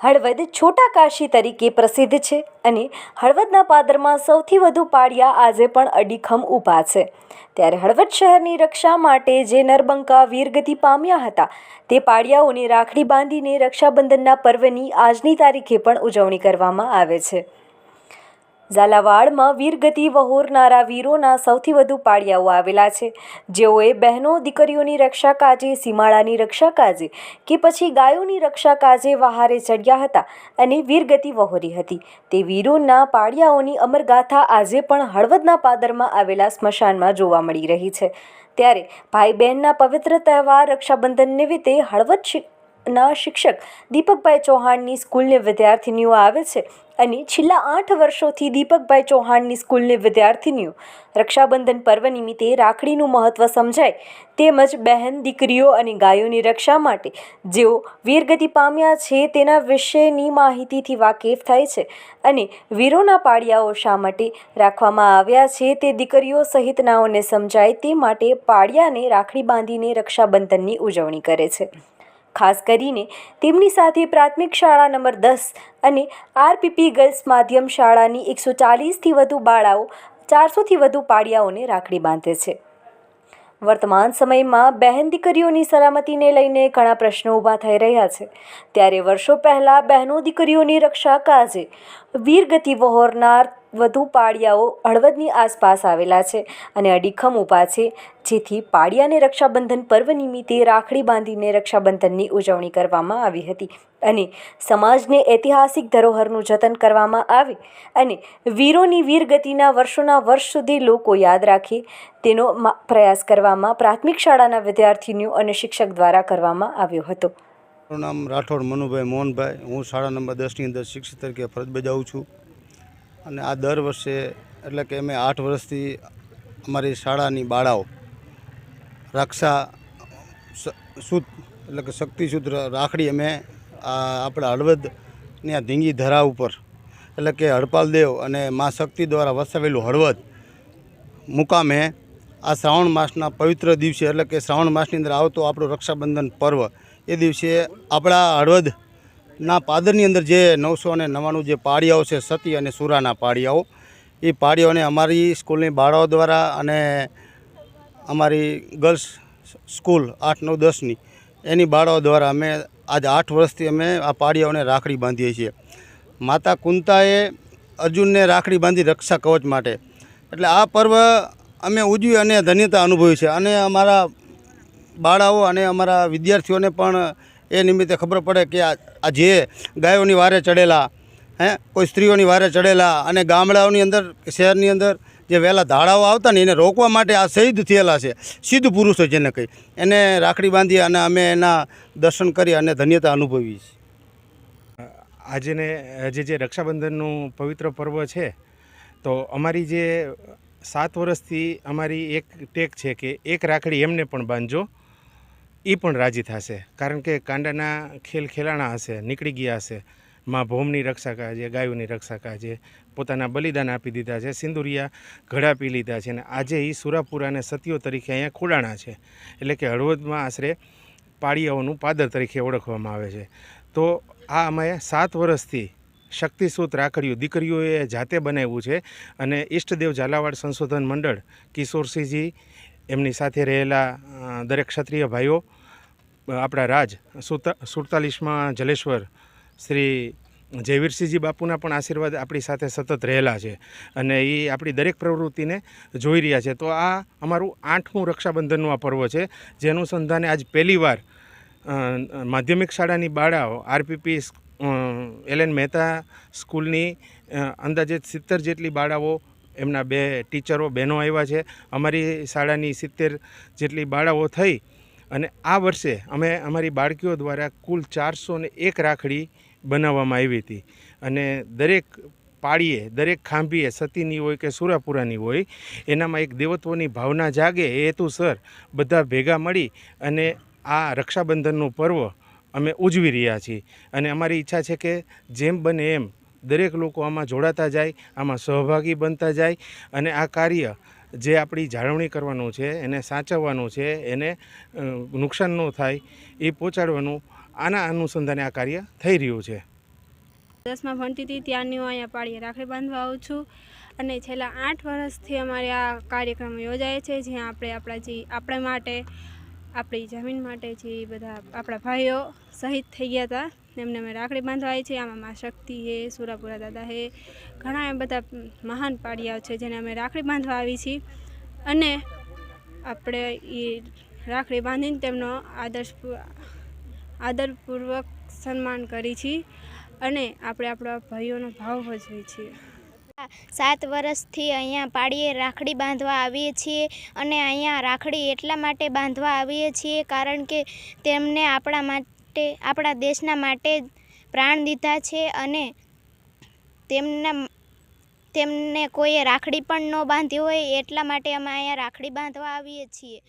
હળવદ છોટા કાશી તરીકે પ્રસિદ્ધ છે અને હળવદના પાદરમાં સૌથી વધુ પાળિયા આજે પણ અડીખમ ઊભા છે. ત્યારે હળવદ શહેરની રક્ષા માટે જે નરબંકા, વીરગતિ પામ્યા હતા, તે પાળિયાઓને રાખડી બાંધીને રક્ષાબંધનના પર્વની આજની તારીખે પણ ઉજવણી કરવામાં આવે છે. ઝાલાવાડમાં વીરગતિ વહોરનારા વીરોના સૌથી વધુ પાળિયાઓ આવેલા છે. જેઓએ બહેનો, દીકરીઓની રક્ષા કાજે સીમાળાની રક્ષા કાજે કે પછી ગાયોની રક્ષા કાજે વહારે ચડ્યા હતા અને વીરગતિ વહોરી હતી. તે વીરોના પાળિયાઓની અમરગાથા આજે પણ હળવદના પાદરમાં આવેલા સ્મશાનમાં જોવા મળી રહી છે. ત્યારે ભાઈ બહેનના પવિત્ર તહેવાર રક્ષાબંધન નિમિત્તે હળવદ ના શિક્ષક દીપકભાઈ ચૌહાણની સ્કૂલની વિદ્યાર્થીનીઓ આવે છે અને છેલ્લા આઠ વર્ષોથી દીપકભાઈ ચૌહાણની સ્કૂલની વિદ્યાર્થીનીઓ રક્ષાબંધન પર્વ નિમિત્તે રાખડીનું મહત્ત્વ સમજાય તેમજ બહેન દીકરીઓ અને ગાયોની રક્ષા માટે જેઓ વીરગતિ પામ્યા છે તેના વિશેની માહિતીથી વાકેફ થાય છે અને વીરોના પાળિયાઓ શા માટે રાખવામાં આવ્યા છે તે દીકરીઓ સહિતનાઓને સમજાય તે માટે પાળિયાને રાખડી બાંધીને રક્ષાબંધનની ઉજવણી કરે છે. ખાસ કરીને તેમની સાથે પ્રાથમિક શાળા નંબર દસ અને આરપીપી ગર્લ્સ માધ્યમ શાળાની એકસો ચાલીસથી વધુ બાળાઓ ચારસોથી વધુ પાળિયાઓને રાખડી બાંધે છે. વર્તમાન સમયમાં બહેન દીકરીઓની સલામતીને લઈને ઘણા પ્રશ્નો ઊભા થઈ રહ્યા છે. ત્યારે વર્ષો પહેલાં બહેનો દીકરીઓની રક્ષા કાજે વીરગતિ વહોરનાર વધુ પાળિયાઓ હળવદની આસપાસ આવેલા છે અને અડીખમ ઊભા છે, જેથી પાળિયાને રક્ષાબંધન પર્વ નિમિત્તે રાખડી બાંધીને રક્ષાબંધનની ઉજવણી કરવામાં આવી હતી અને સમાજને ઐતિહાસિક ધરોહરનું જતન કરવામાં આવે અને વીરોની વીરગતિના વર્ષોના વર્ષ સુધી લોકો યાદ રાખે તેનો પ્રયાસ કરવામાં પ્રાથમિક શાળાના વિદ્યાર્થીનીઓ અને શિક્ષક દ્વારા કરવામાં આવ્યો હતો. મારું નામ રાઠોડ મનુભાઈ મોહનભાઈ. હું શાળા નંબર દસની અંદર શિક્ષક તરીકે ફરજ બજાવું છું. અને આ દર વર્ષે, એટલે કે અમે આઠ વર્ષથી અમારી શાળાની બાળાઓ રક્ષા સૂત, એટલે કે શક્તિસૂત્ર રાખડી અમે આ આપણા હળવદની આ ધીંગી ધરા ઉપર, એટલે કે હડપાલ દેવ અને મા શક્તિ દ્વારા વસાવેલું હળવદ મુકામે આ શ્રાવણ માસના પવિત્ર દિવસે, એટલે કે શ્રાવણ માસની અંદર આવતો આપણું રક્ષાબંધન પર્વ, એ દિવસે આપણા હળવદના પાદરની અંદર જે નવસો અને નવ્વાણું જે પાળિયાઓ છે, સતી અને સુરાના પાળિયાઓ, એ પાળીઓને અમારી સ્કૂલની બાળાઓ દ્વારા અને અમારી ગર્લ્સ સ્કૂલ આઠ, નવ, દસની, એની બાળાઓ દ્વારા અમે આજ આઠ વર્ષથી અમે આ પાળિયાઓને રાખડી બાંધીએ છીએ. માતા કુંતાએ અર્જુનને રાખડી બાંધી રક્ષા કવચ માટે. એટલે આ પર્વ અમે ઉજવી અને ધન્યતા અનુભવી છે. અને અમારા બાળાઓ અને અમારા વિદ્યાર્થીઓને પણ એ નિમિત્તે ખબર પડે કે આ જે ગાયોની વારે ચડેલા, હે, કોઈ સ્ત્રીઓની વારે ચડેલા અને ગામડાઓની અંદર, શહેરની અંદર જે વહેલા ધાડાઓ આવતા ને એને રોકવા માટે આ શહીદ થયેલા છે. સિદ્ધ પુરુષો જેને કહી. એને રાખડી બાંધી અને અમે એના દર્શન કરી અને ધન્યતા અનુભવી છે. આજે ને, આજે જે રક્ષાબંધનનું પવિત્ર પર્વ છે, તો અમારી જે સાત વર્ષથી અમારી એક ટેક છે કે એક રાખડી એમને પણ બાંધજો. એ પણ રાજી થશે. કારણ કે કાંડાના ખેલ ખેલાણા હશે, નીકળી ગયા હશે. માં ભોમની રક્ષા કાજે, ગાયોની રક્ષા કાજે, પોતાના બલિદાન આપી દીધા છે, સિંદુરિયા ઘડા પી લીધા છે અને આજે એ સુરાપુરા અને સતીઓ તરીકે અહીંયા ખોડાણા છે. એટલે કે હળવદમાં આશરે પાળીયાઓનું પાદર તરીકે ઓળખવામાં આવે છે. તો આ અમે સાત વર્ષથી શક્તિસૂત રાખડીઓ દીકરીઓએ જાતે બનાવ્યું છે અને ઈષ્ટદેવ ઝાલાવાડ સંશોધન મંડળ કિશોરસિંહજી એમની સાથે રહેલા દરેક ક્ષત્રિય ભાઈઓ આપણા રાજ સુડતાલીસમાં જલેશ્વર શ્રી જયવીરસિંહજી બાપુના પણ આશીર્વાદ આપણી સાથે સતત રહેલા છે અને એ આપણી દરેક પ્રવૃત્તિને જોઈ રહ્યા છે. તો આ અમારું આઠમું રક્ષાબંધનનું આ પર્વ છે. જે અનુસંધાને આજ પહેલીવાર માધ્યમિક શાળાની બાળાઓ આરપીપી એલ એન મહેતા સ્કૂલની અંદાજે સિત્તેર જેટલી બાળાઓ એમના બે ટીચરો, બહેનો આવ્યા છે. અમારી શાળાની સિત્તેર જેટલી બાળાઓ થઈ અને આ વર્ષે અમે અમારી બાળકીઓ દ્વારા કુલ ચારસો એક રાખડી બનાવવામાં આવી હતી. અને દરેક પાળીએ, દરેક ખાંભીએ, સતીની હોય કે સુરાપુરાની હોય, એનામાં એક દેવત્વની ભાવના જાગે એ હેતુસર બધા ભેગા મળી અને આ રક્ષાબંધનનું પર્વ અમે ઉજવી રહ્યા છીએ. અને અમારી ઈચ્છા છે કે જેમ બને એમ દરેક લોકો આમાં જોડાતા જાય, આમાં સહભાગી બનતા જાય અને આ કાર્ય જે આપણી જાળવણી કરવાનું છે, એને સાચવવાનું છે, એને નુકસાન ન થાય એ પહોંચાડવાનું આના અનુસંધાને આ કાર્ય થઈ રહ્યું છે. દસમાં ભણતી હતી ત્યારની હું અહીંયા પાળીએ રાખડી બાંધવા આવું છું અને છેલ્લા આઠ વર્ષથી અમારે આ કાર્યક્રમ યોજાય છે, જ્યાં આપણે આપણા જે, આપણા માટે, આપણી જમીન માટે જે બધા આપણા ભાઈઓ શહીદ થઈ ગયા હતા. એમને અમે રાખડી બાંધવા આવી છીએ આમાં મા શક્તિ હે, સુરાપુરા દાદા હે, ઘણા એમ બધા મહાન પાડિયાઓ છે જેને અમે રાખડી બાંધવા આવી છીએ. અને આપણે એ રાખડી બાંધીને તેમનો આદર્શ આદરપૂર્વક સન્માન કરી છીએ અને આપણે આપણા ભાઈઓનો ભાવ ભજવીએ છીએ. સાત વર્ષથી અહીંયા પાળીએ રાખડી બાંધવા આવીએ છીએ અને અહીંયા રાખડી એટલા માટે બાંધવા આવીએ છીએ કારણ કે તેમને આપણા માટે, આપણા દેશના માટે પ્રાણ દીધા છે અને તેમના, તેમને કોઈએ રાખડી પણ ન બાંધી હોય એટલા માટે અમે અહીંયા રાખડી બાંધવા આવીએ છીએ.